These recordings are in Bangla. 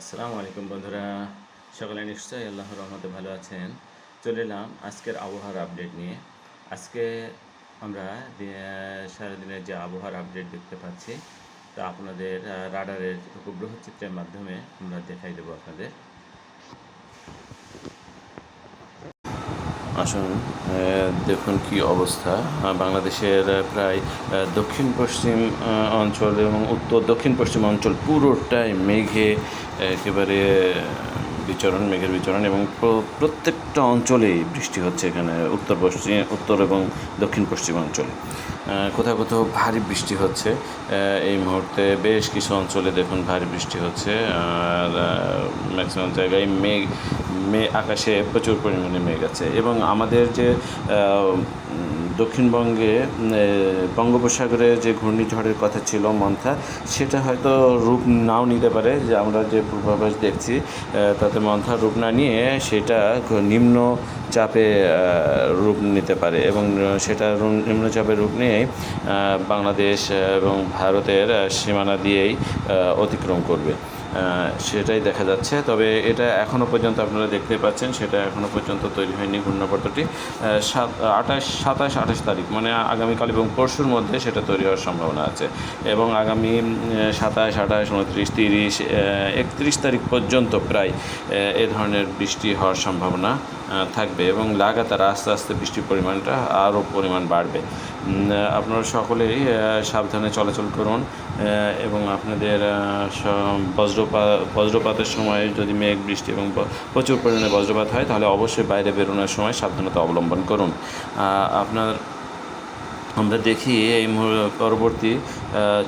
আসসালামু আলাইকুম বন্ধুরা। সকলে নিশ্চয়ই আল্লাহ রহমতে ভালো আছেন। চলে এলাম আজকের আবহাওয়ার আপডেট নিয়ে। আজকে আমরা সারাদিনের যে আবহাওয়ার আপডেট দেখতে পাচ্ছি, তা আপনাদের রাডারের উপগ্রহ চিত্রের মাধ্যমে আমরা দেখাই দেবো আপনাদের। আসুন দেখুন কি অবস্থা। বাংলাদেশের প্রায় দক্ষিণ পশ্চিম অঞ্চল এবং উত্তর দক্ষিণ পশ্চিম অঞ্চল পুরোটাই মেঘে একেবারে বিচরণ, মেঘের বিচরণ এবং প্রত্যেকটা অঞ্চলেই বৃষ্টি হচ্ছে এখানে উত্তর পশ্চিম উত্তর এবং দক্ষিণ পশ্চিম অঞ্চলে। কোথাও কোথাও ভারী বৃষ্টি হচ্ছে। এই মুহূর্তে বেশ কিছু অঞ্চলে দেখুন ভারী বৃষ্টি হচ্ছে, আর ম্যাক্সিমাম জায়গায় মেঘ, মে, আকাশে প্রচুর পরিমাণে মেঘ আছে। এবং আমাদের যে দক্ষিণবঙ্গে বঙ্গোপসাগরে যে ঘূর্ণিঝড়ের কথা ছিল মন্থা, সেটা হয়তো রূপ নাও নিতে পারে, যে আমরা যে পূর্বাভাস দেখছি তাতে মন্থা রূপ না নিয়ে সেটা নিম্ন চাপে রূপ নিতে পারে এবং সেটা নিম্নচাপের রূপ নিয়েই বাংলাদেশ এবং ভারতের সীমানা দিয়েই অতিক্রম করবে। সেটাই দেখা যাচ্ছে। তবে এটা এখনও পর্যন্ত আপনারা দেখতে পাচ্ছেন, সেটা এখনও পর্যন্ত তৈরি হয়নি ঘূর্ণাপত্রটি সাত, আঠাশ, সাতাশ, আঠাশ তারিখ মানে আগামীকাল এবং পরশুর মধ্যে সেটা তৈরি হওয়ার সম্ভাবনা আছে। এবং আগামী সাতাশ, আঠাশ, উনত্রিশ, তিরিশ একত্রিশ তারিখ পর্যন্ত প্রায় এ ধরনের বৃষ্টি হওয়ার সম্ভাবনা থাকবে এবং লাগাতার আস্তে আস্তে বৃষ্টির পরিমাণটা আরও পরিমাণ বাড়বে। আপনারা সকলেই সাবধানে চলাচল করুন এবং আপনাদের বজ্রপাত বজ্রপাতের সময় যদি মেঘ, বৃষ্টি এবং প্রচুর পরিমাণে বজ্রপাত হয়, তাহলে অবশ্যই বাইরে বেরোনোর সময় সাবধানতা অবলম্বন করুন। আপনার, আমরা দেখি এই পরবর্তী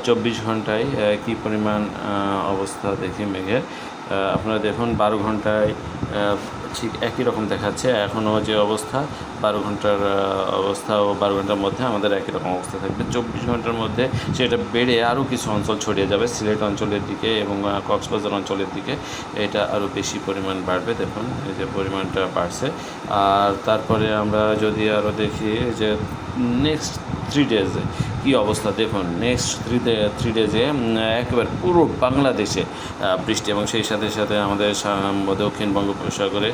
চব্বিশ ঘন্টায় কী পরিমাণ অবস্থা দেখি মেঘের। আপনারা দেখুন, বারো ঘন্টায় ঠিক একই রকম দেখাচ্ছে। এখনও যে অবস্থা, বারো ঘণ্টার অবস্থা ও বারো ঘণ্টার মধ্যে আমাদের একই রকম অবস্থা থাকবে। চব্বিশ ঘণ্টার মধ্যে সেটা বেড়ে আরও কিছু অঞ্চল ছড়িয়ে যাবে। সিলেট অঞ্চলের দিকে এবং কক্সবাজার অঞ্চলের দিকে এটা আরও বেশি পরিমাণ বাড়বে। দেখুন, এই যে পরিমাণটা বাড়ছে। আর তারপরে আমরা যদি আরও দেখি যে নেক্সট থ্রি ডেজে কী অবস্থা? দেখুন নেক্সট থ্রি ডে থ্রি ডেজে একেবারে পুরো বাংলাদেশে বৃষ্টি এবং সেই সাথে সাথে আমাদের দক্ষিণ বঙ্গোপসাগরে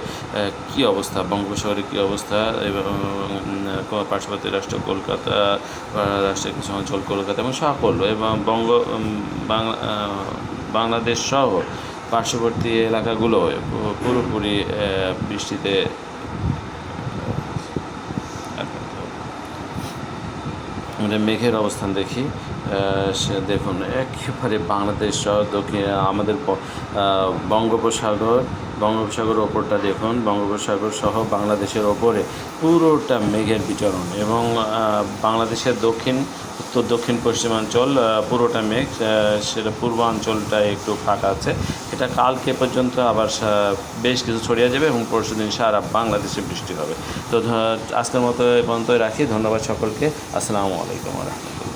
কী অবস্থা? বঙ্গোপসাগরে কী অবস্থা? এবং পার্শ্ববর্তী রাষ্ট্র কলকাতা রাষ্ট্রের কিছু অঞ্চল কলকাতা এবং সকল এবং বঙ্গ বাংলাদেশ সহ পার্শ্ববর্তী এলাকাগুলো, পুরোপুরি বৃষ্টিতে আমাদের মেঘের অবস্থান দেখি। সে দেখুন, একেবারে বাংলাদেশ সহ দক্ষিণ, আমাদের বঙ্গোপসাগর বঙ্গোপসাগর ওপরটা দেখুন, বঙ্গোপসাগর সহ বাংলাদেশের ওপরে পুরোটা মেঘের বিচরণ এবং বাংলাদেশের দক্ষিণ, উত্তর, দক্ষিণ, পশ্চিমাঞ্চল পুরোটা মেঘ সেটা পূর্বাঞ্চলটা একটু ফাঁকা আছে। এটা কালকে পর্যন্ত আবার বেশ কিছু ছড়িয়ে যাবে এবং পরশু দিন সারা বাংলাদেশে বৃষ্টি হবে। তো আজকের মতো এ পর্যন্তই রাখি। ধন্যবাদ সকলকে। আসসালামু আলাইকুম রহমতুল্লাহ।